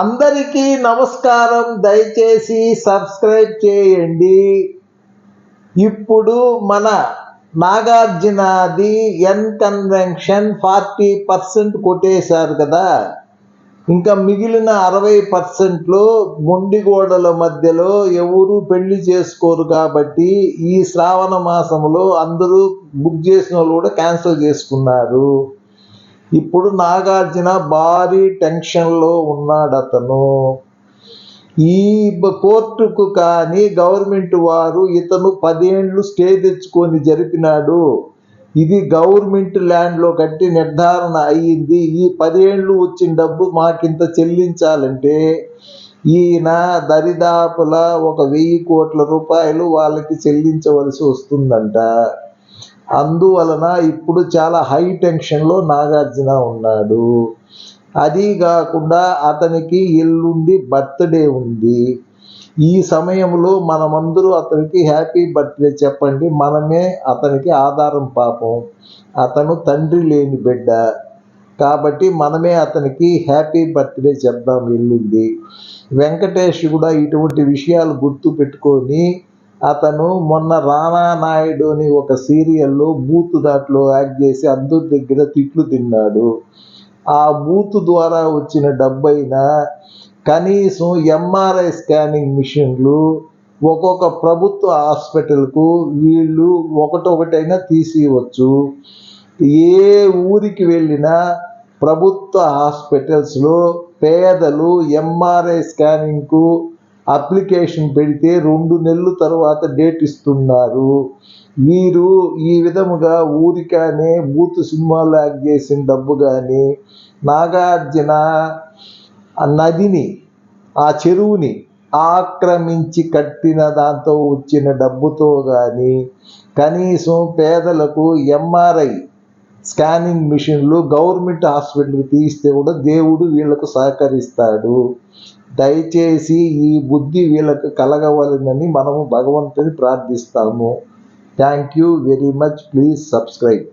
అందరికీ నమస్కారం. దయచేసి సబ్స్క్రైబ్ చేయండి. ఇప్పుడు మన నాగార్జునది ఎన్ కన్వెన్షన్ ఫార్టీ పర్సెంట్ కొట్టేశారు కదా. ఇంకా మిగిలిన అరవై పర్సెంట్లో మొండిగోడల మధ్యలో ఎవరు పెళ్ళి చేసుకోరు కాబట్టి ఈ శ్రావణ మాసంలో అందరూ బుక్ చేసిన వాళ్ళు కూడా క్యాన్సిల్ చేసుకున్నారు. ఇప్పుడు నాగార్జున భారీ టెన్షన్లో ఉన్నాడు అతను ఈ కోర్టుకు కానీ గవర్నమెంట్ వారు ఇతను పదేండ్లు స్టే తెచ్చుకొని జరిపినాడు. ఇది గవర్నమెంట్ ల్యాండ్లో కట్టి నిర్ధారణ అయ్యింది. ఈ పదేండ్లు వచ్చిన డబ్బు మాకింత చెల్లించాలంటే ఈయన దరిదాపుల ఒక వెయ్యి కోట్ల రూపాయలు వాళ్ళకి చెల్లించవలసి వస్తుందంట. అందువలన ఇప్పుడు చాలా హై టెన్షన్లో నాగార్జున ఉన్నాడు. అది కాకుండా అతనికి ఎల్లుండి బర్త్డే ఉంది. ఈ సమయంలో మనమందరూ అతనికి హ్యాపీ బర్త్డే చెప్పండి. మనమే అతనికి ఆధారం పాపం. అతను తండ్రి లేని బిడ్డ. కాబట్టి మనమే అతనికి హ్యాపీ బర్త్డే చెప్దాం ఎల్లుండి. వెంకటేష్ కూడా ఇటువంటి విషయాలు గుర్తు పెట్టుకొని అతను మొన్న రానా నాయుడు అని ఒక సీరియల్లో బూత్ దాంట్లో యాక్ట్ చేసి అందరి దగ్గర తిట్లు తిన్నాడు. ఆ బూత్ ద్వారా వచ్చిన డబ్బైనా కనీసం ఎంఆర్ఐ స్కానింగ్ మిషన్లు ఒక్కొక్క ప్రభుత్వ హాస్పిటల్కు వీళ్ళు ఒకటొకటైనా తీసివచ్చు ఏ ఊరికి వెళ్ళినా ప్రభుత్వ హాస్పిటల్స్లో పేదలు ఎంఆర్ఐ స్కానింగ్కు అప్లికేషన్ పెడితే రెండు నెలల తర్వాత డేట్ ఇస్తున్నారు. వీరు ఈ విధముగా ఊరికానే బూత్ సినిమాలు యాక్ట్ చేసిన డబ్బు కానీ నాగార్జున ఆ నదిని ఆ చెరువుని ఆక్రమించి కట్టిన దాంతో వచ్చిన డబ్బుతో కానీ కనీసం పేదలకు ఎంఆర్ఐ స్కానింగ్ మిషన్లు గవర్నమెంట్ హాస్పిటల్కి తీస్తే కూడా దేవుడు వీళ్ళకు సహకరిస్తాడు. దయచేసి ఈ బుద్ధి వీళ్ళకు కలగవలనని మనము భగవంతుని ప్రార్థిస్తాము. Thank you very much. Please subscribe.